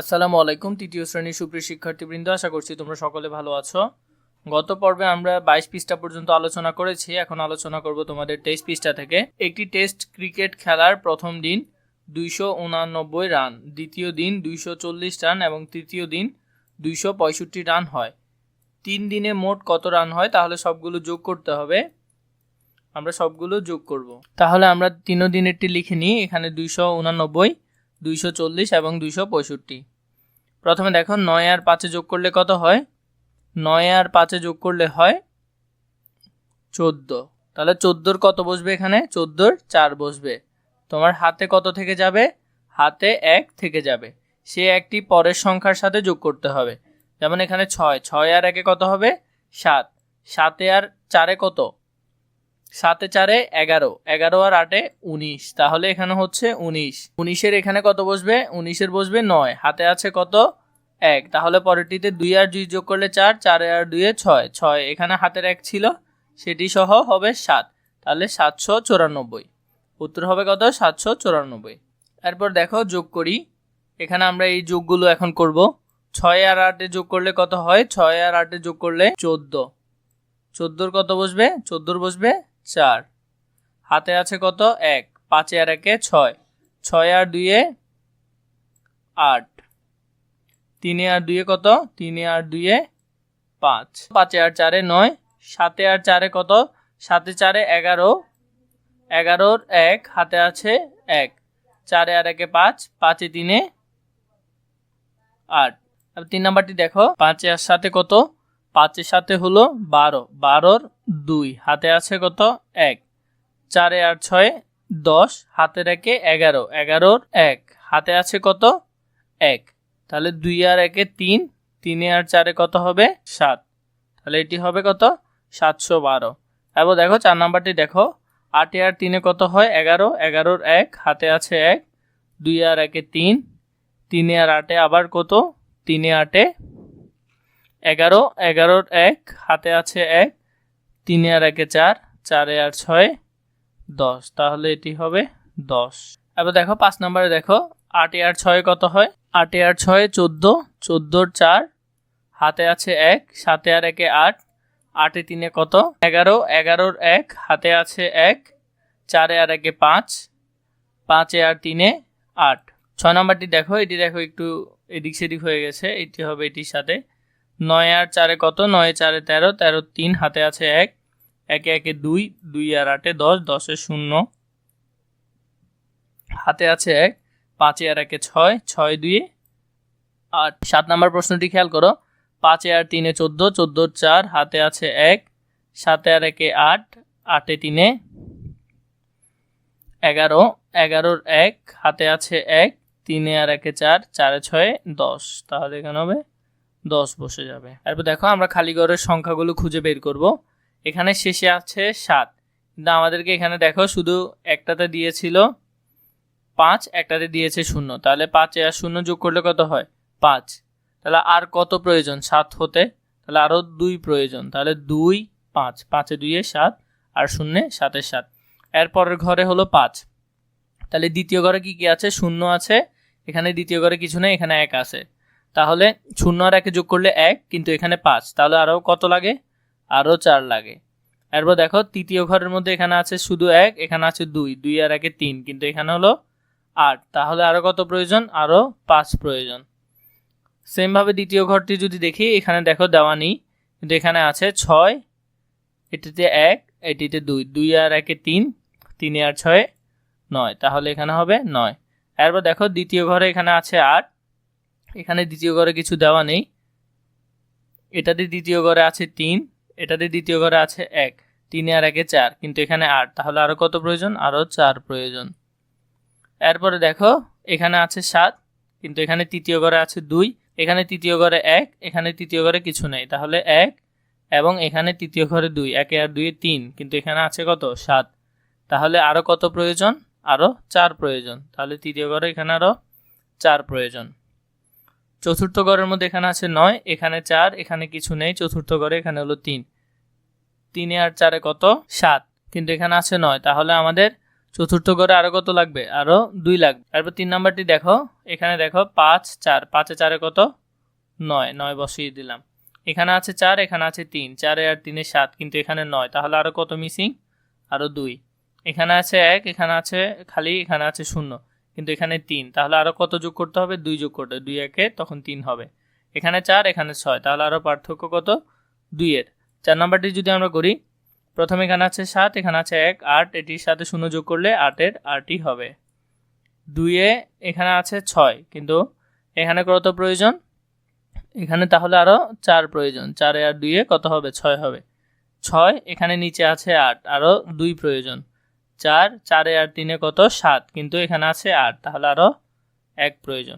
আসসালামু আলাইকুম, তৃতীয় শ্রেণির সুপ্রিয় শিক্ষার্থীবৃন্দ, আশা করছি তোমরা সকলে ভালো আছো। গত পর্বে আমরা বাইশ পৃষ্ঠা পর্যন্ত আলোচনা করেছি, এখন আলোচনা করব তোমাদের তেইশ পৃষ্ঠা থেকে। একটি টেস্ট ক্রিকেট খেলার প্রথম দিন, দুইশো উনানব্বই রান, দ্বিতীয় দিন দুইশো চল্লিশ রান এবং তৃতীয় দিন দুইশো পঁয়ষট্টি রান হয়। তিন দিনে মোট কত রান হয়, তাহলে সবগুলো যোগ করতে হবে। আমরা সবগুলো যোগ করব। তাহলে আমরা তিনও দিনেরটি লিখে নিই, এখানে দুইশো উনানব্বই দুইশো চল্লিশ এবং দুইশো পঁয়ষট্টি। প্রথমে দেখো নয় আর পাঁচে যোগ করলে কত হয়? নয় আর পাঁচে যোগ করলে হয় চোদ্দ। তাহলে চোদ্দোর কত বসবে এখানে? চোদ্দোর চার বসবে। তোমার হাতে কত থেকে যাবে? হাতে এক থেকে যাবে। সে একটি পরের সংখ্যার সাথে যোগ করতে হবে। যেমন এখানে ছয় ছয় আর একে কত হবে? সাত। সাতে আর চারে কত? সাতে চারে এগারো এগারো আর আটে উনিশ। তাহলে এখানে হচ্ছে উনিশ। উনিশের এখানে কত বসবে? উনিশের বসবে নয়। হাতে আছে কত? এক। তাহলে পরেরটিতে দুই আর দুই যোগ করলে চার, চারে আর দুইয়ে ছয়। ছয় এখানে হাতের এক ছিল, সেটি সহ হবে সাত। তাহলে সাতশো চুরানব্বই। উত্তর হবে কত? সাতশো চুরানব্বই। এরপর দেখো, যোগ করি। এখানে আমরা এই যোগগুলো এখন করব। ছয় আর আটে যোগ করলে কত হয়? ছয় আর আটে যোগ করলে চোদ্দ। চোদ্দোর কত বসবে? চোদ্দোর বসবে চার। হাতে আছে কত? এক। পাঁচে আর একে ছয়। ছয় আর দুইয়ে আট। তিনে আর দুইয়ে কত? তিনে আর দুইয়ে পাঁচ। পাঁচে আর চারে নয়। সাতে আর চারে কত? সাতে চারে এগারো। এগারোর এক। হাতে আছে এক। চারে আর একে পাঁচ। পাঁচে তিনে আট। তিন নাম্বারটি দেখো। পাঁচে আর সাথে কত? পাঁচের সাথে হলো বারো। বারোর দুই। হাতে আছে কত? এক। চারে আর ছয়, দশ। হাতে রেখে এগারো। এগারোর এক। হাতে আছে কত? এক। তাহলে দুই আর একে তিন। তিনে আর চারে কত হবে? সাত। তাহলে এটি হবে কত? সাতশো বারো। এবার দেখো, চার নাম্বারটি দেখো। আটে আর তিনে কত হয়? এগারো। এগারোর এক। হাতে আছে এক। দুই আর একে তিন। তিনে আর আটে আবার কত? তিনে আটে এগারো, এগারোর এক, হাতে আছে এক, তিনে আর একে চার, চারে আর ছয়, দশ। তাহলে এটি হবে দশ। এবার দেখো, পাঁচ নম্বরে দেখো, আটে আর ছয় কত হয়? আটে আর ছয় চোদ্দ, চোদ্দোর চার, হাতে আছে এক, সাতে আর একে আট, আটে তিনে কত? এগারো, এগারোর এক, হাতে আছে এক, চারে আর একে পাঁচ, পাঁচে আর তিনে আট। ছয় নম্বরটি দেখো, এটি দেখো একটু এদিক সেদিক হয়ে গেছে, এটি হবে এটির সাথে নয় আর চারে কত? নয় চারে তেরো তেরো তিন, হাতে আছে এক। একে একে দুই দুই আর আটে দশ, দশে শূন্য। হাতে আছে এক, পাঁচে আর একে ছয় ছয় দুয়ে আট। সাত নম্বর প্রশ্নটি খেয়াল করো। পাঁচে আর তিনে চোদ্দ চোদ্দোর চার, হাতে আছে এক। সাতে আর একে আট, আটে তিনে এগারো, এগারোর এক, হাতে আছে এক, তিনে আর একে চার, চারে ছয়ে, দশ। তাহলে এখানে হবে দশ বসে যাবে। এরপর দেখো আমরা খালি ঘরের সংখ্যাগুলো খুঁজে বের করব। এখানে শেষে আছে সাত। কিন্তু আমাদেরকে এখানে দেখো শুধু একটাতে দিয়েছিল পাঁচ, একটাতে দিয়েছে শূন্য। তাহলে পাঁচে আর শূন্য যোগ করলে কত হয়? পাঁচ। তাহলে আর কত প্রয়োজন? সাত হতে। তাহলে আরও দুই প্রয়োজন। তাহলে দুই, পাঁচ। পাঁচে দুইয়ে সাত আর শূন্যে সাতের সাত। এরপরের ঘরে হলো পাঁচ। তাহলে দ্বিতীয় ঘরে কি কি আছে? শূন্য আছে। এখানে দ্বিতীয় ঘরে কিছু নেই, এখানে এক আছে। তাহলে শূন্য আর একে যোগ করলে এক, কিন্তু এখানে পাঁচ। তাহলে আরও কত লাগে? আরও চার লাগে। এরপর দেখো, তৃতীয় ঘরের মধ্যে এখানে আছে শুধু এক, এখানে আছে দুই। দুই আর একে তিন, কিন্তু এখানে হলো আট। তাহলে আরও কত প্রয়োজন? আরও পাঁচ প্রয়োজন। সেমভাবে দ্বিতীয় ঘরটি যদি দেখি, এখানে দেখো দেওয়া নেই। কিন্তু এখানে আছে ছয়, এটিতে এক, এটিতে দুই। দুই আর একে তিন, তিনে আর ছয়, নয়। তাহলে এখানে হবে নয়। এরপর দেখো, দ্বিতীয় ঘরে এখানে আছে আট এখানে দ্বিতীয় ঘরে কিছু দেওয়া নেই। এটাতে দ্বিতীয় ঘরে আছে তিন, এটাতে দ্বিতীয় ঘরে আছে এক, তিনে আর একে চার, কিন্তু এখানে আট। তাহলে আরও কত প্রয়োজন? আরও চার প্রয়োজন। এরপরে দেখো, এখানে আছে সাত, কিন্তু এখানে তৃতীয় ঘরে আছে দুই, এখানে তৃতীয় ঘরে এক, এখানে তৃতীয় ঘরে কিছু নেই। তাহলে এক এবং এখানে তৃতীয় ঘরে দুই, একে আর দুই তিন, কিন্তু এখানে আছে কত? সাত। তাহলে আরও কত প্রয়োজন? আরও চার প্রয়োজন। তাহলে তৃতীয় ঘরে এখানে আরও চার প্রয়োজন। চতুর্থ গড়ের মধ্যে এখানে আছে নয়, এখানে চার, এখানে কিছু নেই, চতুর্থ গড়ে এখানে হলো তিন। তিনে আর চারে কত? সাত। কিন্তু এখানে আছে নয়, তাহলে আমাদের চতুর্থ গড়ে আরও কত লাগবে? আরও দুই লাগবে। তারপর তিন নাম্বারটি দেখো, এখানে দেখো পাঁচ, চার, পাঁচে চারে কত? নয় নয় বসিয়ে দিলাম। এখানে আছে চার, এখানে আছে তিন, চারে আর তিনে সাত, কিন্তু এখানে নয়, তাহলে আরও কত মিসিং আরও দুই। এখানে আছে এক, এখানে আছে খালি, এখানে আছে শূন্য। কিন্তু এখানে তিন। তাহলে আরও কত যোগ করতে হবে? দুই যোগ করতে দুই একে তখন তিন হবে। এখানে চার, এখানে ছয়। তাহলে আরও পার্থক্য কত? দুইয়ের চার নাম্বারটি যদি আমরা করি, প্রথমে এখানে আছে সাত, এখানে আছে এক, আট। এটির সাথে শূন্য যোগ করলে আটের আটই হবে। দুইয়ে এখানে আছে ছয়। কিন্তু এখানে কত প্রয়োজন? এখানে তাহলে আরও চার প্রয়োজন। চারে আর দুইয়ে কত হবে? ছয় হবে। ছয়, এখানে নিচে আছে আট। আরও দুই প্রয়োজন। চার চারে আর তিনে কত? সাত। কিন্তু এখানে আছে আট। তাহলে আরও এক প্রয়োজন।